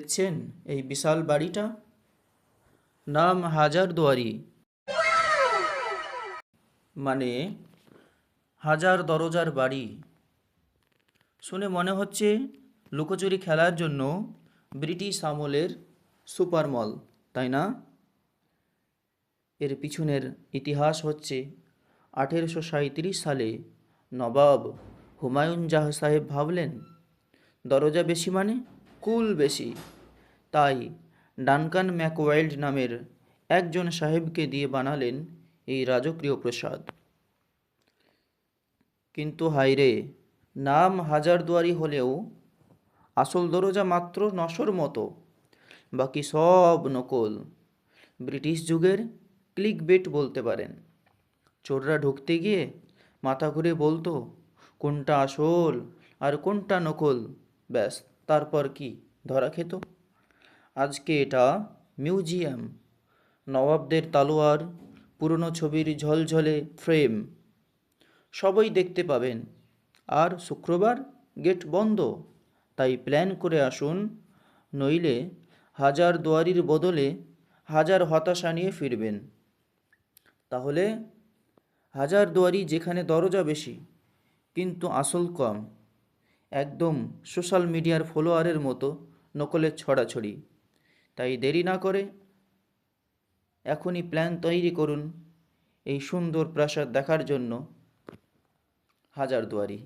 দেখছেন এই বিশাল বাড়িটা? নাম হাজারদুয়ারি মানে হাজার দরজার বাড়ি। শুনে মনে হচ্ছে লুকোচুরি খেলার জন্য ব্রিটিশ আমলের সুপার মল, তাই না? এর পিছনের ইতিহাস হচ্ছে আঠেরোশো সাঁইত্রিশ সালে নবাব হুমায়ুন জাহ সাহেব ভাবলেন, দরজা বেশি মানে? কুল বেশি। তাই ডানকান ম্যাকওয়াইল্ড নামের একজন সাহেবকে দিয়ে বানালেন এই রাজকীয় প্রসাদ। কিন্তু হাইরে নাম হাজারদুয়ারি হলেও আসল দরজা মাত্র নশোর মতো। বাকি সব নকল। ব্রিটিশ যুগের ক্লিক বেট বলতে পারেন। চোররা ঢুকতে গিয়ে মাথা ঘুরে বলতো, কোনটা আসল আর কোনটা নকল, ব্যাস। তারপর কি? ধরা খেত। আজকে এটা মিউজিয়াম। নবাবদের তালোয়ার, পুরনো ছবির ঝলঝলে ফ্রেম। সবই দেখতে পাবেন। আর শুক্রবার গেট বন্ধ। তাই প্ল্যান করে আসুন, নইলে হাজার দুয়ারির বদলে হাজার হতাশা নিয়ে ফিরবেন। তাহলে হাজার দুয়ারি যেখানে দরজা বেশি, কিন্তু আসল কম। একদম সোশ্যাল মিডিয়ার ফলোয়ারের মতো নকলের ছড়াছড়ি। তাই দেরি না করে এখনই প্ল্যান তৈরি করুন এই সুন্দর প্রাসাদ দেখার জন্য হাজারদুয়ারি।